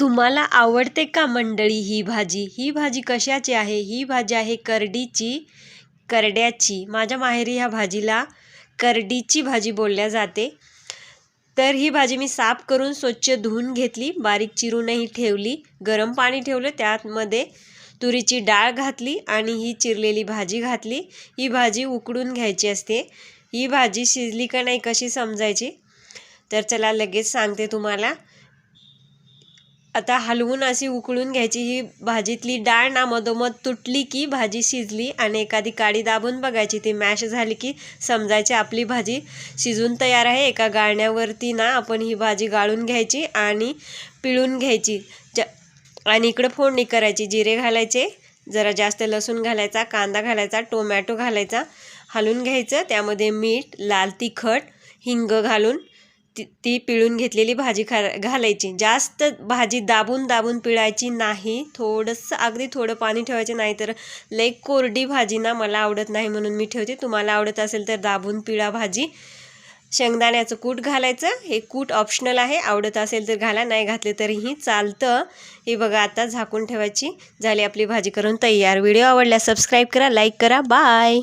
तुम्हाला आवडते का मंडळी ही भाजी? ही भाजी कशाची आहे? ही भाजी आहे करडीची करड्याची. माझ्या माहेरी ह्या भाजीला करडीची भाजी बोलल्या जाते. तर ही भाजी मी साफ करून स्वच्छ धुवून घेतली बारीक चिरूनही ठेवली गरम पाणी ठेवलं त्यामध्ये तुरीची डाळ घातली आणि ही चिरलेली भाजी घातली. ही भाजी उकडून घ्यायची असते. ही भाजी शिजली का नाही कशी समजायची? तर चला लगेच सांगते तुम्हाला. आता हलवून अशी उकळून घ्यायची. ही भाजीतली डाळ ना मधोमध तुटली की भाजी शिजली आणि एखादी काडी दाबून बघायची. ती मॅश झाली की समजायची आपली भाजी शिजून तयार आहे. एका गाळण्यावरती ना आपण ही भाजी गाळून घ्यायची आणि पिळून घ्यायची. ज आणि इकडं फोडणी करायची. जिरे घालायचे जरा जास्त लसूण घालायचा कांदा घालायचा टोमॅटो घालायचा. हलवून घ्यायचं. त्यामध्ये मीठ लाल तिखट हिंग घालून ती ती पिळून घेतलेली भाजी खा घालायची. जास्त भाजी दाबून दाबून पिळायची नाही. थोडंसं अगदी थोडं पाणी ठेवायचं नाही तर लई कोरडी भाजी ना मला आवडत नाही म्हणून मी ठेवते. तुम्हाला आवडत असेल तर दाबून पिळा भाजी. शेंगदाण्याचं कूट घालायचं. हे कूट ऑप्शनल आहे. आवडत असेल तर घाला नाही घातले तरीही चालतं. हे बघा आता झाकून ठेवायची. झाली आपली भाजी करून तयार. व्हिडिओ आवडल्यास सबस्क्राईब करा लाईक करा. बाय